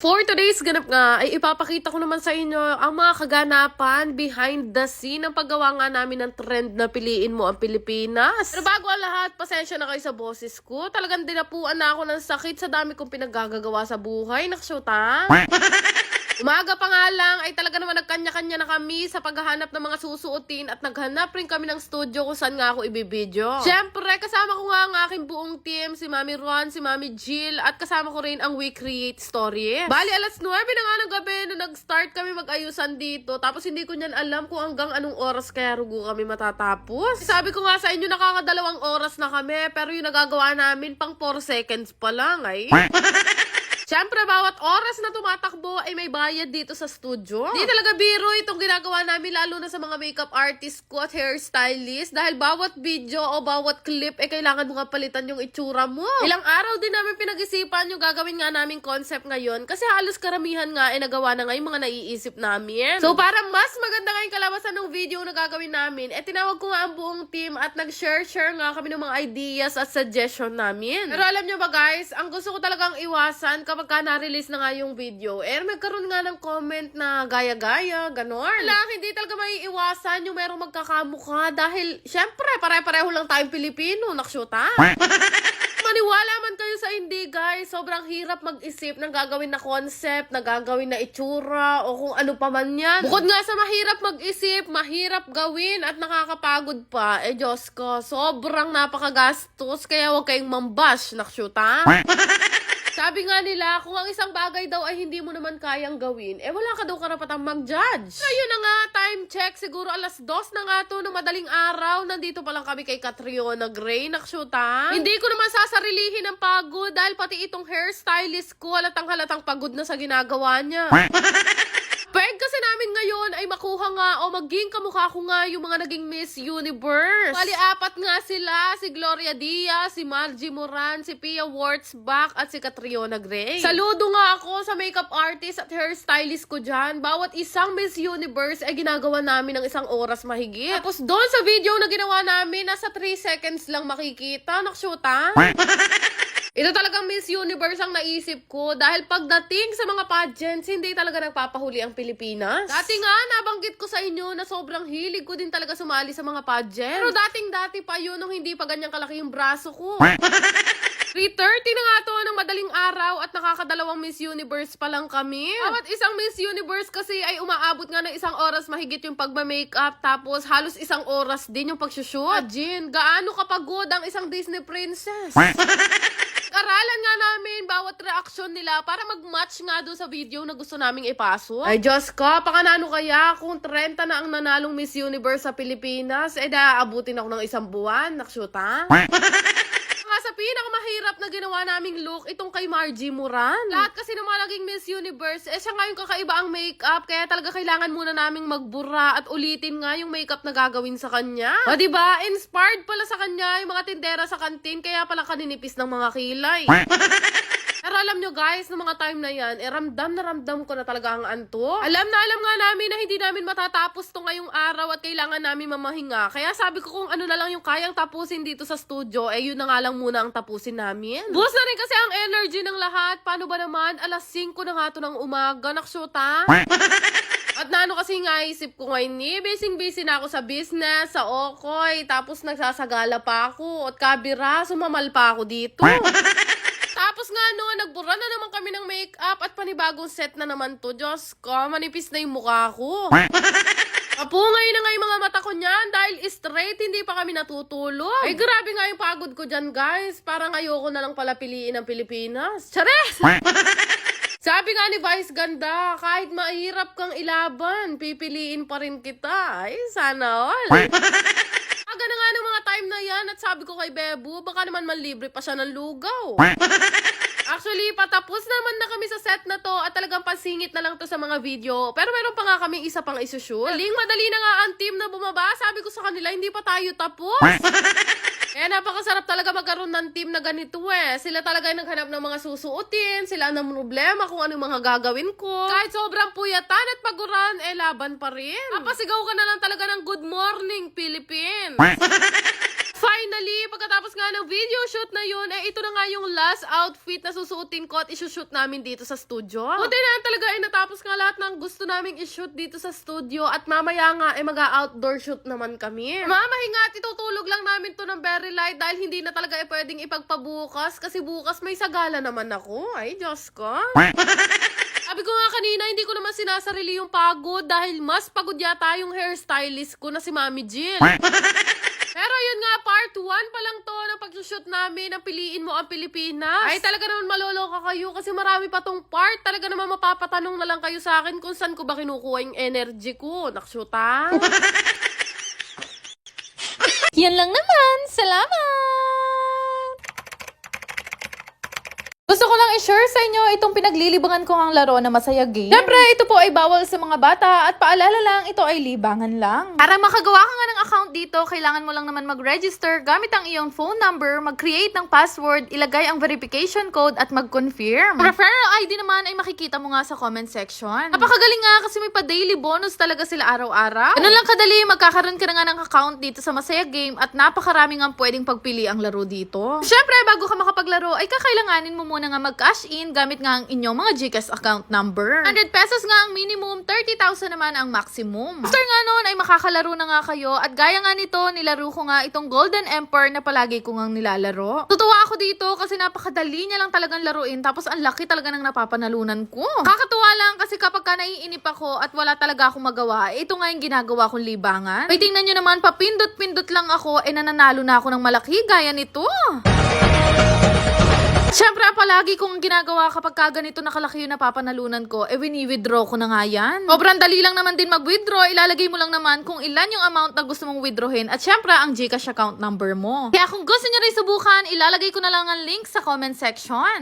For today's ganap nga, ay ipapakita ko naman sa inyo ang mga kaganapan behind the scene ng paggawa nga namin ng trend na piliin mo ang Pilipinas. Pero bago ang lahat, pasensya na kayo sa boses ko. Talagang dinapuan na ako ng sakit sa dami kong pinaggagawa sa buhay. Naksyuta. Umaga pa nga lang ay talaga naman nagkanya-kanya na kami sa paghahanap ng mga susuotin at naghanap rin kami ng studio kung saan nga ako ibibidyo. Siyempre, kasama ko nga ang aking buong team, si Mami Ron, si Mami Jill, at kasama ko rin ang We Create Story. Bali, alas 9 na nga ng gabi na nag-start kami mag-ayusan dito. Tapos hindi ko niyan alam kung hanggang anong oras kaya rugo kami matatapos. Sabi ko nga sa inyo, nakakadalawang oras na kami, pero yung nagagawa namin pang 4 seconds pa lang ay. Siyempre, bawat oras na tumatakbo ay may bayad dito sa studio. Di talaga biro itong ginagawa namin, lalo na sa mga makeup artist ko at hairstylist. Dahil bawat video o bawat clip, eh kailangan mo nga palitan yung itsura mo. Ilang araw din namin pinag-isipan yung gagawin nga naming concept ngayon. Kasi halos karamihan nga ay nagawa na nga yung mga naiisip namin. So, para mas maganda nga yung kalabasan ng video na gagawin namin, eh tinawag ko nga ang buong team at nag-share-share nga kami ng mga ideas at suggestion namin. Pero alam nyo ba guys, ang gusto ko talagang iwasan kapag ka na-release na nga yung video, eh magkaroon nga ng comment na gaya-gaya, ganon. Lang, hindi talaga maiiwasan yung merong magkakamukha dahil, syempre, pare-pareho lang tayong Pilipino, naksyuta. Maniwala man kayo sa hindi, guys. Sobrang hirap mag-isip ng gagawin na concept, na gagawin na itsura, o kung ano pa man yan. Bukod nga sa mahirap mag-isip, mahirap gawin, at nakakapagod pa, eh Diyos ko, sobrang napakagastos, kaya huwag kayong mambash, naksyuta. Sabi nga nila, kung ang isang bagay daw ay hindi mo naman kayang gawin, eh wala ka daw karapatang mag-judge. Ngayon na nga, time check, siguro alas dos na nga to ng madaling araw. Nandito pa lang kami kay Catriona Gray, nakshuta. Hindi ko naman sasarilihin ng pagod dahil pati itong hairstylist ko, halatang halatang pagod na sa ginagawa niya. Peg kasi namin ngayon ay makuha nga o maging kamukha ko nga yung mga naging Miss Universe. Bali, apat nga sila. Si Gloria Diaz, si Margie Moran, si Pia Wurtzbach, at si Catriona Gray. Saludo nga ako sa makeup artist at hairstylist ko dyan. Bawat isang Miss Universe ay ginagawa namin ng isang oras mahigit. Tapos doon sa video na ginawa namin, nasa 3 seconds lang makikita. Nakshuta. Ito talagang Miss Universe ang naisip ko dahil pagdating sa mga pageants, hindi talaga nagpapahuli ang Pilipinas. Dati nga, nabanggit ko sa inyo na sobrang hilig ko din talaga sumali sa mga pageants. Pero dating-dati pa yun nung hindi pa ganyang kalaki yung braso ko. 3.30 na nga to ng madaling araw at nakakadalawang Miss Universe pa lang kami. Bawat isang Miss Universe kasi ay umaabot nga ng isang oras mahigit yung pagma-makeup tapos halos isang oras din yung pagsushoot. Jin, gaano kapagod ang isang Disney princess? Aralan nga namin bawat reaksyon nila para mag-match nga doon sa video na gusto naming ipasok. Ay, Diyos ko, pakanano kaya kung 30 na ang nanalong Miss Universe sa Pilipinas, eh daaabutin ako ng isang buwan, nakshuta? nga sa pinakamahirap na ginawa naming look, itong kay Margie Moran. Lahat kasi ng mga naging Miss Universe, eh siya nga yung kakaiba ang makeup, kaya talaga kailangan muna naming magbura at ulitin nga yung makeup na gagawin sa kanya. O diba, inspired pala sa kanya yung mga tindera sa kantin, kaya pala kaninipis ng mga kilay. Pero alam nyo guys, ng mga time na yan, eh ramdam na ramdam ko na talaga ang anto. Alam na alam nga namin na hindi namin matatapos to ngayong araw at kailangan namin mamahinga. Kaya sabi ko kung ano na lang yung kayang tapusin dito sa studio, eh yun na nga lang muna ang tapusin namin. Boost na rin kasi ang energy ng lahat. Paano ba naman? Alas 5 na nga to ng umaga, naksyota. At naano kasi nga isip ko ngayon ni, busy-busy na ako sa business, sa okoy, tapos nagsasagala pa ako, at kabira, sumamal pa ako dito. Nga no, nagbura na naman kami ng makeup at panibagong set na naman to. Diyos ko, manipis na yung mukha ko. Apungay na nga yung mga mata ko niyan dahil straight, hindi pa kami natutulog. Ay, grabe nga yung pagod ko dyan, guys. Parang ayoko na lang pala piliin ang Pilipinas. Chares! Sabi nga ni Vice Ganda, kahit mahirap kang ilaban, pipiliin pa rin kita. Ay, sana all. Aga na nga ng mga time na yan at sabi ko kay Bebo, baka naman manlibre pa siya ng lugaw. Actually, patapos naman na kami sa set na to at talagang pasingit na lang to sa mga video. Pero meron pa nga kami isa pang isushoot. Galing, madali na nga ang team na bumaba. Sabi ko sa kanila, hindi pa tayo tapos. Kaya napakasarap talaga magkaroon ng team na ganito eh. Sila talaga yung naghanap ng mga susuotin, sila ang problema kung ano yung mga gagawin ko. Kahit sobrang puyatan at paguran, eh laban pa rin. Napasigaw ka na lang talaga ng good morning, Philippines. Finally, pagkatapos nga ng video shoot na yun, eh ito na nga yung last outfit na susuotin ko at isushoot namin dito sa studio. Buti na talaga ay natapos nga lahat ng gusto naming ishoot dito sa studio at mamaya nga ay mag-outdoor shoot naman kami. Mamahinga at itutulog lang namin to ng very light dahil hindi na talaga ay pwedeng ipagpabukas kasi bukas may sagala naman ako. Ay, Diyos ko. Sabi ko nga kanina, hindi ko naman sinasarili yung pagod dahil mas pagod yata yung hairstylist ko na si Mami Jill. Pero yun nga, part 1 pa lang to ng pagsushoot namin ng Piliin Mo ang Pilipinas. Ay, talaga naman maloloka kayo kasi marami pa tong part. Talaga naman mapapatanong na lang kayo sa akin kung saan ko ba kinukuha yung energy ko. Nakshoot ah. Yan lang naman. Salamat! Gusto ko lang i-share sa inyo itong pinaglilibangan ko ang laro na Masaya Game. Siyempre, ito po ay bawal sa mga bata at paalala lang, ito ay libangan lang. Para makagawa ka nga ng account dito, kailangan mo lang naman mag-register gamit ang iyong phone number, mag-create ng password, ilagay ang verification code at mag-confirm. Referral ID naman ay makikita mo nga sa comment section. Napakagaling nga kasi may pa-daily bonus talaga sila araw-araw. Ganun lang kadali, magkakaroon ka na nga ng account dito sa Masaya Game at napakarami nga pwedeng pagpili ang laro dito. Siyempre, bago ka makapaglaro, ay kakailanganin mo muna nga mag-cash in gamit nga ang inyong mga GCash account number. 100 pesos nga ang minimum, 30,000 naman ang maximum. After nga noon ay makakalaro na nga kayo at gaya nga nito, nilaro ko nga itong Golden Emperor na palagi ko nga nilalaro. Tutuwa ako dito kasi napakadali niya lang talagang laruin tapos ang laki talaga ng napapanalunan ko. Kakatuwa lang kasi kapag ka naiinip ako at wala talaga akong magawa, eh, ito nga yung ginagawa kong libangan. Ay tingnan nyo naman, papindot-pindot lang ako, eh nananalo na ako ng malaki gaya nito. Siyempre, palagi kong ginagawa kapag ka ganito nakalaki yung napapanalunan ko, eh wini-withdraw ko na nga yan. Sobrang dali lang naman din mag-withdraw, ilalagay mo lang naman kung ilan yung amount na gusto mong withdrawin at syempre ang Gcash account number mo. Kaya kung gusto nyo rin subukan, ilalagay ko na lang ang link sa comment section.